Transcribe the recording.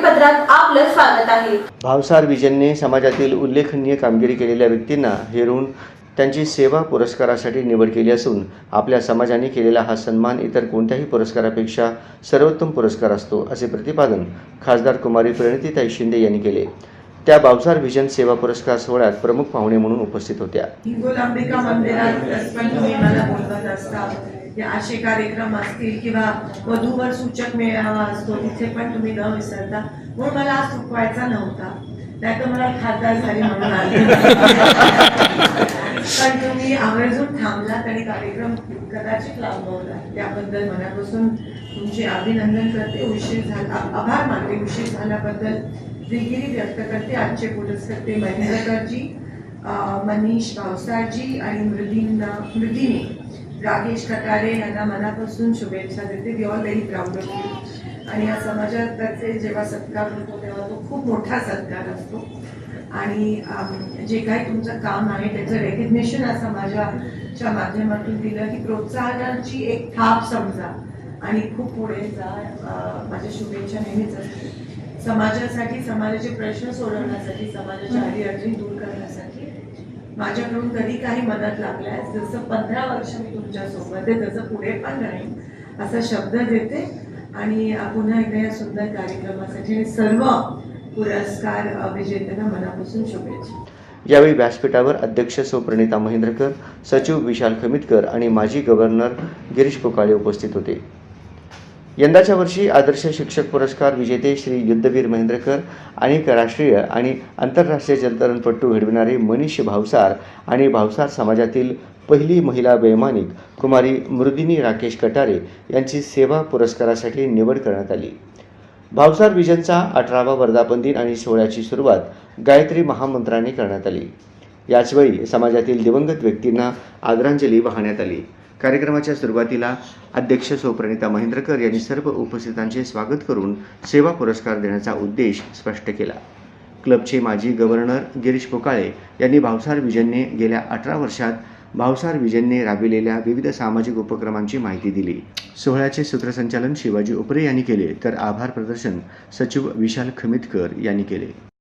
सत्रात आपलं स्वागत आहे. भावसार विजनने समाजातील उल्लेखनीय कामगिरी केलेल्या व्यक्तींना हेरून त्यांची सेवा पुरस्कारासाठी निवड केली असून आपल्या समाजाने केलेला हा सन्मान इतर कोणत्याही पुरस्कारापेक्षा सर्वोत्तम पुरस्कार असतो असे प्रतिपादन खासदार कुमारी प्रणितीताई शिंदे यांनी केले. त्या भावसार विजन सेवा पुरस्कार सोहळ्यात प्रमुख पाहुणे म्हणून उपस्थित होत्या. जे असे कार्यक्रम असतील किंवा वधूवर सूचक मेळावा असतो तिथे पण तुम्ही न विसरता. म्हणून मला आज चुकवायचा नव्हता. नाही तर मला खासदार झाली म्हणून आले. पण तुम्ही आवर्जून थांबलात आणि कार्यक्रम कदाचित लांबवला. त्याबद्दल मनापासून तुमचे अभिनंदन करते. उशीर झाला आभार मानते. उशीर झाल्याबद्दल दिलगिरी व्यक्त करते. आजचे पुरस्कर्ते महेंद्रकरजी मनीष भावसारजी आणि मृदींना मृदिनी. राकेश कटारे यांना मनापासून शुभेच्छा देते. We all very proud of you आणि या समाजातर्फे जेव्हा सत्कार होतो तेव्हा तो खूप मोठा सत्कार असतो. आणि जे काही तुमचं काम आहे त्याचं रेकग्नेशन या समाजाच्या माध्यमातून दिलं की प्रोत्साहनाची एक थाप समजा आणि खूप पुढे जा. माझ्या शुभेच्छा नेहमीच असतील. समाजासाठी समाजाचे प्रश्न सोडवण्यासाठी समाजाच्या अडीअडचणी दूर करण्यासाठी माझ्याकडून कधी काही मदत लागल्यास जसं पंधरा वर्ष मी तुमच्यासोबत आहे तसं पुढे पण राहील असा शब्द देते. आणि पुन्हा एकदा या सुंदर कार्यक्रमासाठी सर्व पुरस्कार विजेत्यांना मनापासून शुभेच्छा. यावेळी व्यासपीठावर अध्यक्ष सुप्रणिता महेंद्रकर सचिव विशाल खमितकर आणि माजी गव्हर्नर गिरीश कोकाळे उपस्थित होते. यंदाच्या वर्षी आदर्श शिक्षक पुरस्कार विजेते श्री युद्धवीर महेंद्रकर अनेक राष्ट्रीय आणि आंतरराष्ट्रीय जलतरणपट्टू घडविणारे मनीष भावसार आणि भावसार समाजातील पहिली महिला वैमानिक कुमारी मृदिनी राकेश कटारे यांची सेवा पुरस्कारासाठी निवड करण्यात आली. भावसार विजनचा अठरावा वर्धापन दिन आणि सोहळ्याची सुरुवात गायत्री महामंत्राने करण्यात आली. याचवेळी समाजातील दिवंगत व्यक्तींना आदरांजली वाहण्यात आली. कार्यक्रमाच्या सुरुवातीला अध्यक्ष सौप्रणिता महेंद्रकर यांनी सर्व उपस्थितांचे स्वागत करून सेवा पुरस्कार देण्याचा उद्देश स्पष्ट केला. क्लबचे माजी गव्हर्नर गिरीश कोकाळे यांनी भावसार विजनने गेल्या अठरा वर्षात भावसार विजनने राबविलेल्या विविध सामाजिक उपक्रमांची माहिती दिली. सोहळ्याचे सूत्रसंचालन शिवाजी उपरे यांनी केले तर आभार प्रदर्शन सचिव विशाल खमितकर यांनी केले.